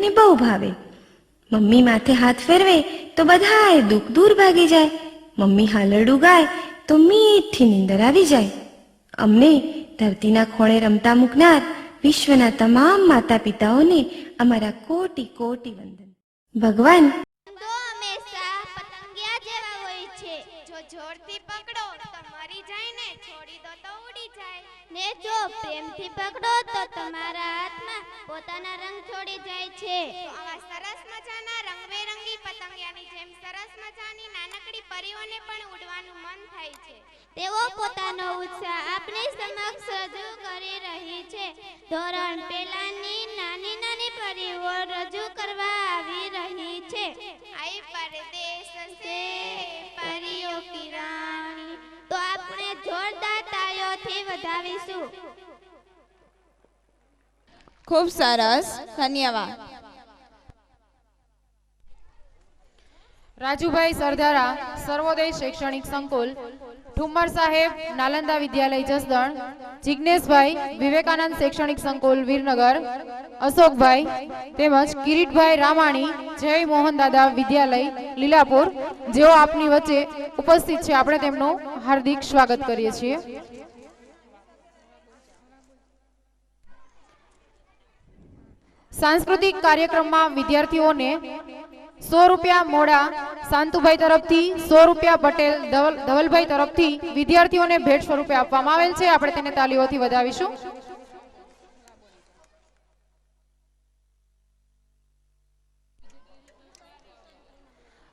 ને બહુ ભાવે. મમ્મી માથે હાથ ફેરવે તો બધાય દુઃખ દૂર ભાગી જાય. મમ્મી હાલરડું ગાય તો મીઠી નીંદર આવી જાય. અમને ધરતીના ખોળે રમતા મૂકનાર વિશ્વના તમામ માતા પિતાઓને અમારા કોટી કોટી વંદન. ભગવાન હોય છે. જો જોરથી જાય ને છોડી દો તો ઉડી જાય. ને જો પ્રેમથી પકડો તો તમારા હાથમાં પોતાના રંગ છોડી જાય છે. તો આવા સરસ મજાના રંગબેરંગી પતંગિયાની જેમ સરસ મજાની નાનકડી પરીઓને પણ ઉડવાનું મન થાય છે. તેઓ પોતાનો ઉત્સાહ આપની સમક્ષ રજૂ કરી રહી છે. ધોરણ પહેલાની નાની નાની પરીઓ રજૂ કરવા આવી રહી છે. આઈ પરદેશ સે વધાવીશું. ખૂબ સરસ. ધન્યવાદ. રાજુભાઈ સરદારા સર્વોદય શૈક્ષણિક સંકુલ ઠુમર સાહેબ નાલંદા વિદ્યાલય જસદણ જિજ્ઞેશભાઈ વિવેકાનંદ શૈક્ષણિક સંકુલ વીરનગર અશોકભાઈ તેમજ કિરીટભાઈ રામાણી જય મોહન દાદા વિદ્યાલય લીલાપુર જેઓ આપની વચ્ચે ઉપસ્થિત છે. આપણે તેમનું હાર્દિક સ્વાગત કરીએ છીએ. સાંસ્કૃતિક કાર્યક્રમમાં વિદ્યાર્થીઓને સો રૂપિયા મોડા શાંતુભાઈ તરફથી સો રૂપિયા પટેલ ધવલ- ધવલભાઈ તરફથી વિદ્યાર્થીઓને ભેટ સ્વરૂપે આપવામાં આવેલ છે આપણે તેને તાલીઓથી વધાવીશું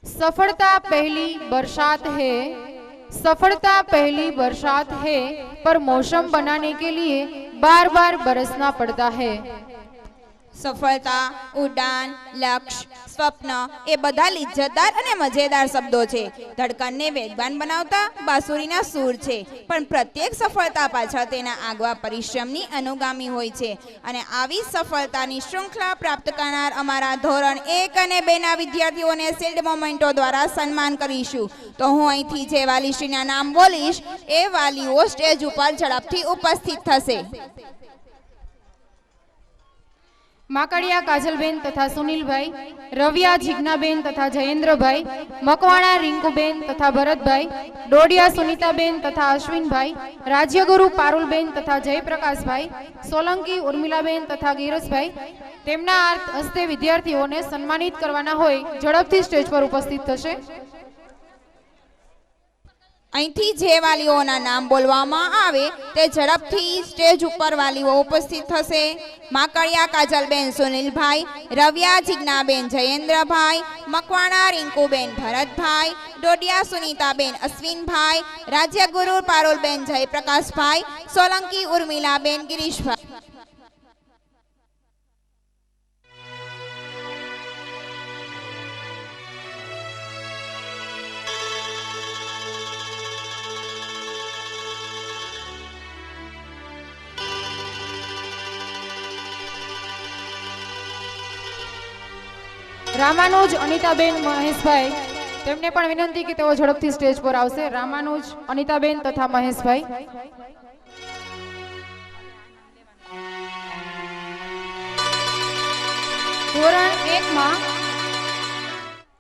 सफलता पहली बरसात है सफलता पहली बरसात है पर मौसम बनाने के लिए बार बार बरसना पड़ता है સફળતા, ઉડાન લક્ષ્ય સ્વપ્ન એ બધા લિજ્જતદાર અને મજેદાર શબ્દો છે. ધડકનને વેગવાન બનાવતા બાંસુરીના સૂર છે, પણ પ્રત્યેક સફળતા પાછળ તેના આગવા પરિશ્રમની અનુગામી હોય છે અને આવી સફળતાની શૃંખલા પ્રાપ્ત કરનાર અમારા ધોરણ એક અને બેના વિદ્યાર્થીઓને શિલ્ડ મોમેન્ટો દ્વારા સન્માન કરીશું. તો હું અહીંથી જે વાલીશ્રીના નામ બોલીશ, એ વાલીઓ સ્ટેજ ઉપર ઝડપથી ઉપસ્થિત થશે. માકડિયા, કાજલબેન તથા સુનિલભાઈ, રવિયા, જીજ્ઞાબેન તથા જયેન્દ્રભાઈ, મકવાણા, રિંકુબેન તથા ભરતભાઈ, ડોડિયા, સુનીતાબેન તથા અશ્વિનભાઈ, રાજ્યગુરુ પારુલબેન તથા જયપ્રકાશભાઈ, સોલંકી, ઉર્મિલાબેન તથા ગીરસભાઈ તેમના અર્થ હસ્તે વિદ્યાર્થીઓને સન્માનિત કરવાના હોય, ઝડપથી સ્ટેજ પર ઉપસ્થિત થશે. અહીંથી જે વાલીઓના નામ બોલવામાં આવે તે ઝડપથી સ્ટેજ ઉપર વાલીઓ ઉપસ્થિત થશે. માકડિયા, કાજલબેન, સુનિલભાઈ, રવિયા, જિજ્ઞાબેન, જયેન્દ્રભાઈ, મકવાણા, રિંકુબેન, ભરતભાઈ, ડોડિયા, સુનીતાબેન, અશ્વિનભાઈ, રાજ્યગુરુ પારુલબેન, જયપ્રકાશભાઈ, સોલંકી, ઉર્મિલાબેન, ગિરીશભાઈ. રામાનુજ, અનિતાબેન, મહેશભાઈ. તેમને પણ વિનંતી કે તેઓ ઝડપથી સ્ટેજ પર આવશે. રામાનુજ, અનિતાબેન તથા મહેશભાઈ. ધોરણ એકમાં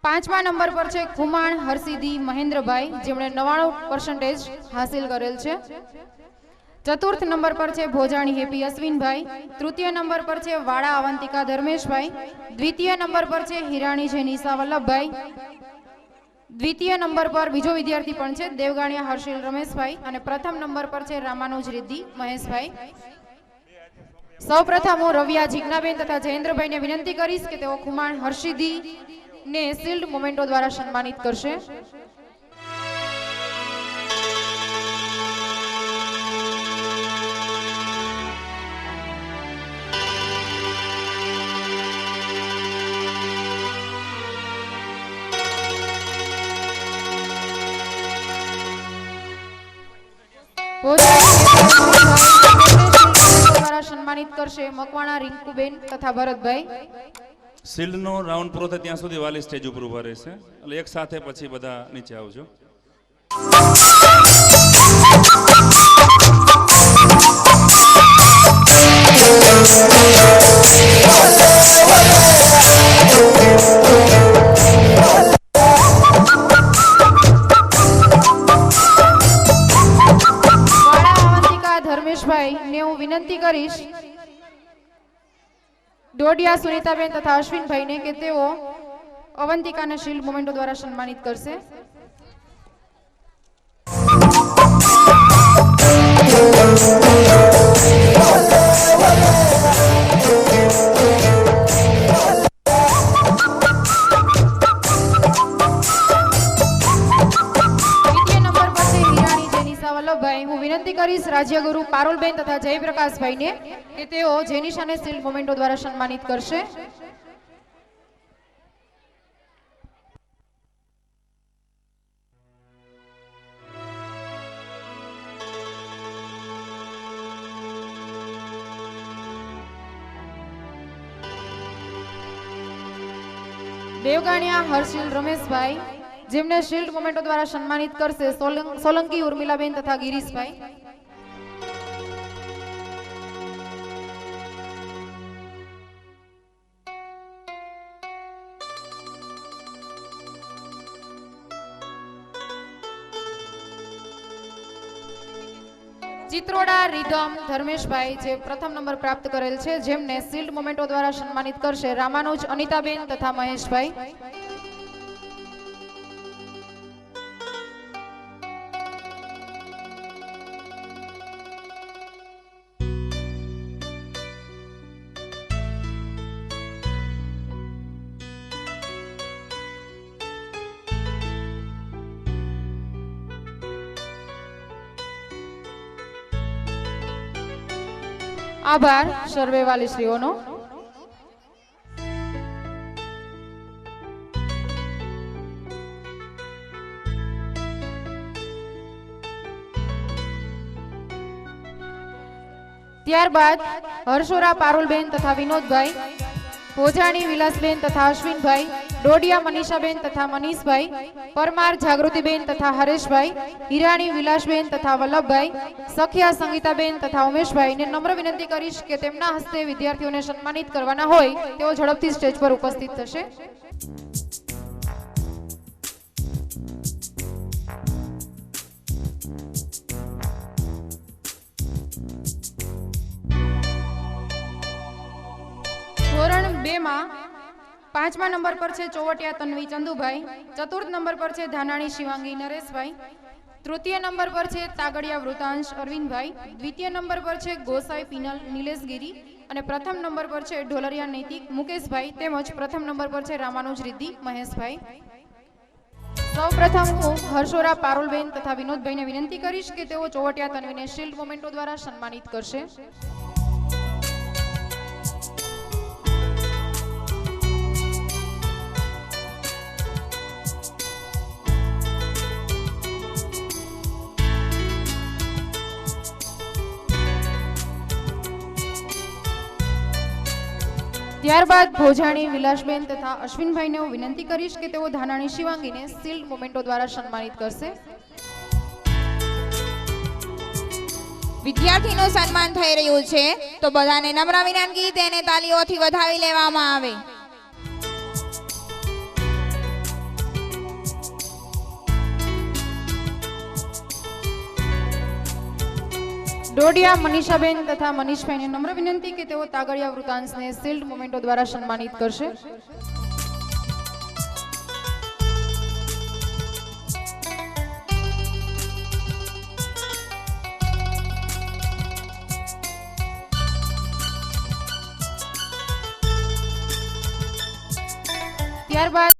પાંચમા નંબર પર છે ખુમાણ, હરસિદ્ધિ, મહેન્દ્રભાઈ, જેમણે નવાણું પર્સન્ટેજ હાસિલ કરેલ છે. ચતુર્થ નંબર પર છે ભોજાણી હેપી અશ્વિનભાઈ. તૃતીય નંબર પર છે વાડા અવંતિકા ધર્મેશભાઈ. દ્વિતીય નંબર પર છે હિરાણી છે નિશા વલ્લભભાઈ. દ્વિતીય નંબર પર બીજો વિદ્યાર્થી પણ છે દેવગાણિયા હર્ષિલ રમેશભાઈ અને પ્રથમ નંબર પર છે રામાનુજ રિદ્ધિ મહેશભાઈ. સૌપ્રથમ હું રવિયા જીજ્ઞાબેન તથા જયેન્દ્રભાઈને વિનંતી કરીશ કે તેઓ ખુમાણ હર્ષિદી ને શિલ્ડ મોમેન્ટો દ્વારા સન્માનિત કરશે. કરશે મકવાણા રિંકુબેન તથા ભરતભાઈ. શિલ્ડનો રાઉન્ડ પૂરો થાય ત્યાં સુધી વાલી સ્ટેજ ઉપર ઊભા રહેશે. એટલે એક સાથે પછી બધા નીચે આવજો. ડોડિયા સુનીતાબેન તથા અશ્વિનભાઈને કે તેઓ અવંતિકાને શિલ્ડ મોમેન્ટો દ્વારા સન્માનિત કરશે. વલ્લભભાઈ. હું વિનંતી કરીશ રાજ્યગુરુ પારુલબેન તથા જયપ્રકાશભાઈને કે તેઓ જેનિશાને શિલ્ડ મોમેન્ટો દ્વારા સન્માનિત કરશે. દેવગાણિયા હર્ષિલ રમેશભાઈ, જેમને શિલ્ડ મોમેન્ટો દ્વારા સન્માનિત કરશે સોલંકી ઉર્મિલાબેન તથા ગિરીશભાઈ. ચિત્રોડા, રીધમ, ધર્મેશભાઈ જે પ્રથમ નંબર પ્રાપ્ત કરેલ છે, જેમને શિલ્ડ મોમેન્ટો દ્વારા સન્માનિત કરશે રામાનુજ, અનિતાબેન તથા મહેશભાઈ. આભાર સર્વે વાલીશ્રીઓનો. ત્યારબાદ હર્ષોરા પારુલબેન તથા વિનોદભાઈ ભોજાણી, વિલાસબેન તથા અશ્વિનભાઈ, ડોડિયા, મનીષાબેન તથા મનીષભાઈ, પરમાર, જાગૃતિબેન તથા હરેશભાઈ, હિરાણી, વિલાસબેન તથા વલ્લભભાઈ, સખિયા, સંગીતાબેન તથા ઉમેશભાઈને નમ્ર વિનંતી કરીશ કે તેમના હસ્તે વિદ્યાર્થીઓને સન્માનિત કરવાના હોય તેઓ ઝડપથી સ્ટેજ પર ઉપસ્થિત થશે. ધોરણ બે માં પાંચમા નંબર પર છે ચોવટિયા તન્વી ચંદુભાઈ, ચતુર્થ નંબર પર છે ધાનાણી શિવાંગી નરેશભાઈ, તૃતીય નંબર પર છે તાગડિયા વૃતાંશ અરવિંદભાઈ, દ્વિતીય નંબર પર છે ગોસાઈ પિનલ નિલેશગીરી અને પ્રથમ નંબર પર છે ઢોલરિયા નૈતિક મુકેશભાઈ તેમજ પ્રથમ નંબર પર છે રામાનુજ રિદ્ધિ મહેશભાઈ. સૌ પ્રથમ હું હર્ષોરા પારુલબેન તથા વિનોદભાઈને વિનંતી કરીશ કે તેઓ ચોવટિયા તન્વીને શિલ્ડ મોમેન્ટો દ્વારા સન્માનિત કરશે. ત્યારબાદ ભોજાણી, વિલાસબેન તથા અશ્વિનભાઈને હું વિનંતી કરીશ કે તેઓ ધાનાણી શિવાંગીને સિલ્ડ મોમેન્ટો દ્વારા સન્માનિત કરશે. વિદ્યાર્થીનું સન્માન થઈ રહ્યું છે, તો બધાને નમ્ર વિનંતી, તેને તાલીઓથી વધાવી લેવામાં આવે. ડોડિયા, મનીષાબેન તથા મનીષભાઈને નમ્ર વિનંતી કે તેઓ તાગડિયા વૃતાંશને શિલ્ડ મોમેન્ટો દ્વારા સન્માનિત કરશે. ત્યારબાદ